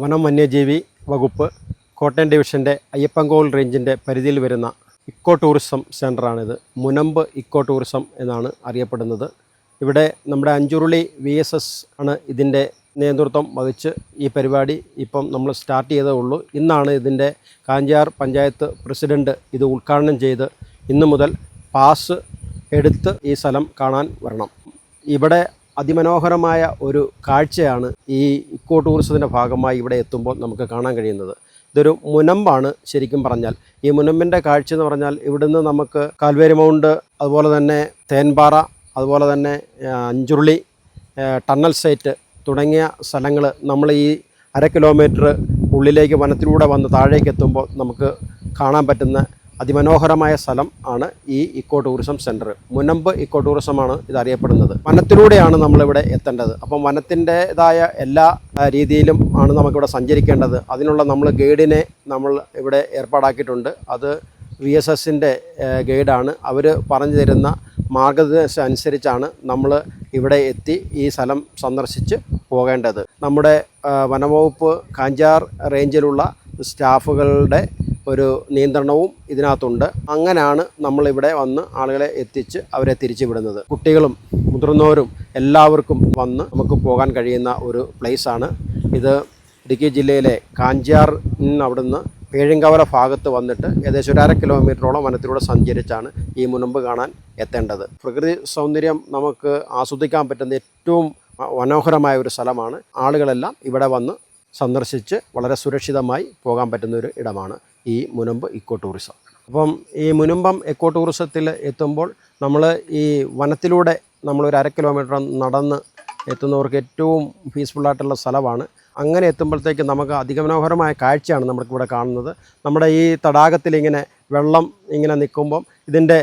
വനം വന്യജീവി വകുപ്പ് കോട്ടയം ഡിവിഷന്റെ അയ്യപ്പൻകോവിൽ റേഞ്ചിന്റെ പരിധിയിൽ വരുന്ന ഇക്കോ ടൂറിസം സെന്ററാണിത്. മുനമ്പ് ഇക്കോ ടൂറിസം എന്നാണ് അറിയപ്പെടുന്നത്. ഇവിടെ നമ്മുടെ അഞ്ചുരുളി വി എസ് എസ് ആണ് ഇതിന്റെ നേതൃത്വം വഹിച്ച് ഈ പരിപാടി ഇപ്പം നമ്മൾ സ്റ്റാർട്ട് ചെയ്തേ ഉള്ളൂ. ഇന്നാണ് ഇതിന്റെ കാഞ്ചാർ പഞ്ചായത്ത് പ്രസിഡന്റ് ഇത് ഉദ്ഘാടനം ചെയ്ത് ഇന്നു മുതൽ പാസ് എടുത്ത് ഈ സ്ഥലം കാണാൻ വരണം. ഇവിടെ അതിമനോഹരമായ ഒരു കാഴ്ചയാണ് ഈ ഇക്കോ ടൂറിസത്തിന്റെ ഭാഗമായി ഇവിടെ എത്തുമ്പോൾ നമുക്ക് കാണാൻ കഴിയുന്നത്. ഇതൊരു മുനമ്പാണ് ശരിക്കും പറഞ്ഞാൽ. ഈ മുനമ്പിന്റെ കാഴ്ച എന്ന് പറഞ്ഞാൽ ഇവിടുന്ന് നമുക്ക് കാൽവേരി മൗണ്ട് അതുപോലെ തന്നെ തേൻപാറ അതുപോലെ തന്നെ അഞ്ചുരുളി ടണ്ണൽ സൈറ്റ് തുടങ്ങിയ സ്ഥലങ്ങൾ നമ്മൾ ഈ അര കിലോമീറ്റർ ഉള്ളിലേക്ക് വനത്തിലൂടെ വന്ന് താഴേക്ക് എത്തുമ്പോൾ നമുക്ക് കാണാൻ പറ്റുന്ന അതിമനോഹരമായ സ്ഥലം ആണ് ഈ eco tourism centre Munambu eco ടൂറിസമാണ് ഇത് അറിയപ്പെടുന്നത് വനത്തിലൂടെയാണ് നമ്മളിവിടെ എത്തേണ്ടത്. അപ്പം വനത്തിന്റെതായ എല്ലാ രീതിയിലും ആണ് നമുക്കിവിടെ സഞ്ചരിക്കേണ്ടത്. അതിനുള്ള നമ്മൾ ഗൈഡിനെ നമ്മൾ ഇവിടെ ഏർപ്പാടാക്കിയിട്ടുണ്ട്. അത് വി എസ് എസിന്റെ ഗൈഡാണ്. അവർ പറഞ്ഞു തരുന്ന മാർഗനിർദ്ദേശം അനുസരിച്ചാണ് നമ്മൾ ഇവിടെ എത്തി ഈ സ്ഥലം സന്ദർശിച്ച് പോകേണ്ടത്. നമ്മുടെ വനംവകുപ്പ് കാഞ്ചാർ റേഞ്ചിലുള്ള സ്റ്റാഫുകളുടെ ഒരു നിയന്ത്രണവും ഇതിനകത്തുണ്ട്. അങ്ങനെയാണ് നമ്മളിവിടെ വന്ന് ആളുകളെ എത്തിച്ച് അവരെ തിരിച്ചുവിടുന്നത്. കുട്ടികളും മുതിർന്നവരും എല്ലാവർക്കും വന്ന് നമുക്ക് പോകാൻ കഴിയുന്ന ഒരു പ്ലേസാണ് ഇത്. ഇടുക്കി ജില്ലയിലെ കാഞ്ചാർ അവിടുന്ന് പേഴിങ്കവല ഭാഗത്ത് വന്നിട്ട് ഏകദേശം ഒരു അര കിലോമീറ്ററോളം വനത്തിലൂടെ സഞ്ചരിച്ചാണ് ഈ മുനമ്പ് കാണാൻ എത്തേണ്ടത്. പ്രകൃതി സൗന്ദര്യം നമുക്ക് ആസ്വദിക്കാൻ പറ്റുന്ന ഏറ്റവും മനോഹരമായ ഒരു സ്ഥലമാണ്. ആളുകളെല്ലാം ഇവിടെ വന്ന് സന്ദർശിച്ച് വളരെ സുരക്ഷിതമായി പോകാൻ പറ്റുന്ന ഒരു ഇടമാണ്. ഈ മുനമ്പ് ഇക്കോ ടൂറിസം അപ്പം ഈ മുനമ്പം എക്കോ ടൂറിസത്തിൽ എത്തുമ്പോൾ നമ്മൾ ഈ വനത്തിലൂടെ നമ്മളൊരു അര കിലോമീറ്റർ നടന്ന് എത്തുന്നവർക്ക് ഏറ്റവും പീസ്ഫുള്ളായിട്ടുള്ള സ്ഥലമാണ്. അങ്ങനെ എത്തുമ്പോഴത്തേക്ക് നമുക്ക് അതിമനോഹരമായ കാഴ്ചയാണ് നമുക്കിവിടെ കാണുന്നത്. നമ്മുടെ ഈ തടാകത്തിൽ ഇങ്ങനെ വെള്ളം ഇങ്ങനെ നിൽക്കുമ്പം ഇതിന്റെ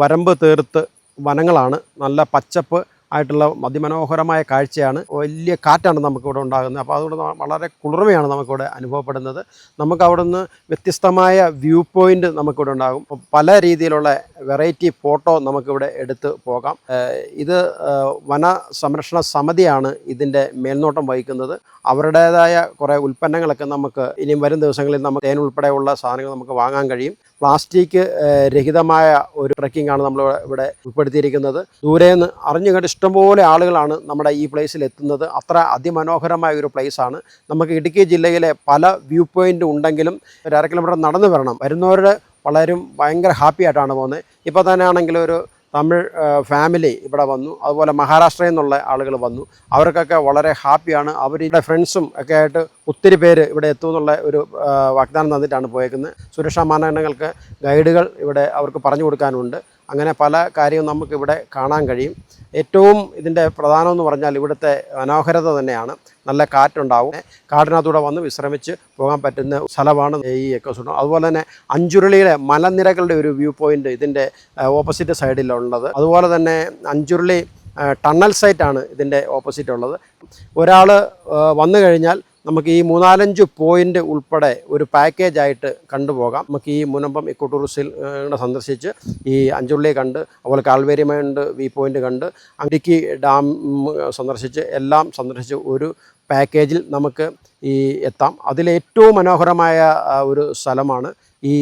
വരമ്പ് തീർത്ത് വനങ്ങളാണ്. നല്ല പച്ചപ്പ് ആയിട്ടുള്ള അതിമനോഹരമായ കാഴ്ചയാണ്. വലിയ കാറ്റാണ് നമുക്കിവിടെ ഉണ്ടാകുന്നത്. അപ്പോൾ അതുകൊണ്ട് വളരെ കുളിർമയാണ് നമുക്കിവിടെ അനുഭവപ്പെടുന്നത്. നമുക്ക് അവിടെ നിന്ന് വ്യത്യസ്തമായ വ്യൂ പോയിന്റ് നമുക്കിവിടെ ഉണ്ടാകും. പല രീതിയിലുള്ള വെറൈറ്റി ഫോട്ടോ നമുക്കിവിടെ എടുത്ത് പോകാം. ഇത് വന സംരക്ഷണ സമിതിയാണ് ഇതിന്റെ മേൽനോട്ടം വഹിക്കുന്നത്. അവരുടേതായ കുറേ ഉൽപ്പന്നങ്ങളൊക്കെ നമുക്ക് ഇനിയും വരും ദിവസങ്ങളിൽ നമുക്ക് തേൻ ഉൾപ്പെടെയുള്ള സാധനങ്ങൾ നമുക്ക് വാങ്ങാൻ കഴിയും. പ്ലാസ്റ്റിക് രഹിതമായ ഒരു ട്രക്കിംഗ് ആണ് നമ്മൾ ഇവിടെ ഉൾപ്പെടുത്തിയിരിക്കുന്നത്. ദൂരെ നിന്ന് അറിഞ്ഞു കണ്ട് ഇഷ്ടംപോലെ ആളുകളാണ് നമ്മുടെ ഈ പ്ലേസിൽ എത്തുന്നത്. അത്ര അതിമനോഹരമായ ഒരു പ്ലേസാണ് നമുക്ക് ഇടുക്കി ജില്ലയിലെ പല വ്യൂ പോയിന്റ് ഉണ്ടെങ്കിലും ഒരു അര കിലോമീറ്റർ നടന്നു വരണം. വരുന്നവരുടെ വളരും ഭയങ്കര ഹാപ്പി ആയിട്ടാണ് പോകുന്നത്. ഇപ്പോൾ തന്നെ ആണെങ്കിൽ ഒരു തമിഴ് ഫാമിലി ഇവിടെ വന്നു. അതുപോലെ മഹാരാഷ്ട്രയിൽ നിന്നുള്ള ആളുകൾ വന്നു. അവർക്കൊക്കെ വളരെ ഹാപ്പിയാണ് അവർ അവരുടെ ഫ്രണ്ട്സും ഒക്കെ ആയിട്ട് ഒത്തിരി പേര് ഇവിടെ എത്തുമെന്നുള്ള ഒരു വാഗ്ദാനം തന്നിട്ടാണ് പോയേക്കുന്നത്. സുരക്ഷാ മാനദണ്ഡങ്ങൾക്ക് ഗൈഡുകൾ ഇവിടെ അവർക്ക് പറഞ്ഞു കൊടുക്കാനുണ്ട്. അങ്ങനെ പല കാര്യവും നമുക്കിവിടെ കാണാൻ കഴിയും. ഏറ്റവും ഇതിന്റെ പ്രധാനമെന്ന് പറഞ്ഞാൽ ഇവിടുത്തെ മനോഹരത തന്നെയാണ്. നല്ല കാറ്റുണ്ടാവും. കാടിനകത്തൂടെ വന്ന് വിശ്രമിച്ച് പോകാൻ പറ്റുന്ന സ്ഥലമാണ് ഈ എക്കോസൂട്ടം അതുപോലെ തന്നെ അഞ്ചുരുളിയിലെ മലനിരകളുടെ ഒരു വ്യൂ പോയിന്റ് ഇതിന്റെ ഓപ്പോസിറ്റ് സൈഡിലുള്ളത്. അതുപോലെ തന്നെ അഞ്ചുരുളി ടണൽ സൈറ്റാണ് ഇതിന്റെ ഓപ്പോസിറ്റ് ഉള്ളത് ഒരാൾ വന്നു കഴിഞ്ഞാൽ നമുക്ക് ഈ മൂന്നാലഞ്ച് പോയിന്റ് ഉൾപ്പെടെ ഒരു പാക്കേജ് ആയിട്ട് കണ്ടുപോകാം. നമുക്ക് ഈ മുനമ്പം ഇക്കോ ടൂറിസ്റ്റിൽ സന്ദർശിച്ച് ഈ അഞ്ചുള്ളി കണ്ട് അതുപോലെ കാൽവേരിമയുണ്ട് വ്യൂ പോയിന്റ് കണ്ട് ഇടുക്കി ഡാം സന്ദർശിച്ച് എല്ലാം സന്ദർശിച്ച് ഒരു പാക്കേജിൽ നമുക്ക് ഈ എത്താം. അതിലേറ്റവും മനോഹരമായ ഒരു സ്ഥലമാണ് ഈ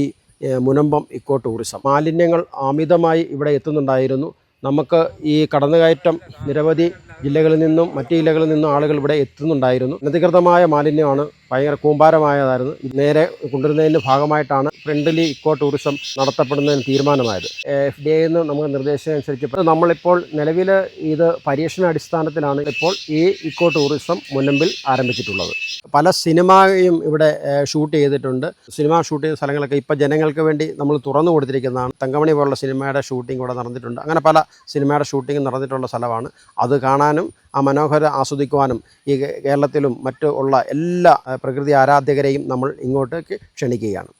മുനമ്പം ഇക്കോ ടൂറിസം മാലിന്യങ്ങൾ അമിതമായി ഇവിടെ എത്തുന്നുണ്ടായിരുന്നു. നമുക്ക് ഈ കടന്നുകയറ്റം നിരവധി ജില്ലകളിൽ നിന്നും മറ്റ് ജില്ലകളിൽ നിന്നും ആളുകൾ ഇവിടെ എത്തുന്നുണ്ടായിരുന്നു. അനധികൃതമായ മാലിന്യമാണ് ഭയങ്കര കൂമ്പാരമായതായിരുന്നു. നേരെ കൊണ്ടുവരുന്നതിന്റെ ഭാഗമായിട്ടാണ് ഫ്രണ്ട്ലി ഇക്കോ ടൂറിസം നടത്തപ്പെടുന്നതിന് തീരുമാനമായത്. എഫ് ഡി ഐന്ന് നമുക്ക് നിർദ്ദേശം അനുസരിച്ച് നമ്മളിപ്പോൾ നിലവിൽ ഇത് പരീക്ഷണ അടിസ്ഥാനത്തിലാണ് ഇപ്പോൾ ഈ ഇക്കോ ടൂറിസം മുൻപിൽ ആരംഭിച്ചിട്ടുള്ളത്. പല സിനിമയും ഇവിടെ ഷൂട്ട് ചെയ്തിട്ടുണ്ട്. സിനിമ ഷൂട്ട് ചെയ്ത സ്ഥലങ്ങളൊക്കെ ഇപ്പോൾ ജനങ്ങൾക്ക് വേണ്ടി നമ്മൾ തുറന്നു കൊടുത്തിരിക്കുന്നതാണ്. തങ്കമണി പോലുള്ള സിനിമയുടെ ഷൂട്ടിംഗ് ഇവിടെ നടന്നിട്ടുണ്ട്. അങ്ങനെ പല സിനിമയുടെ ഷൂട്ടിംഗ് നടന്നിട്ടുള്ള സ്ഥലമാണ്. അത് കാണാനും ആ മനോഹര ആസ്വദിക്കുവാനും ഈ കേരളത്തിലും മറ്റു ഉള്ള എല്ലാ പ്രകൃതി ആരാധകരെയും നമ്മൾ ഇങ്ങോട്ടേക്ക് ക്ഷണിക്കുകയാണ്.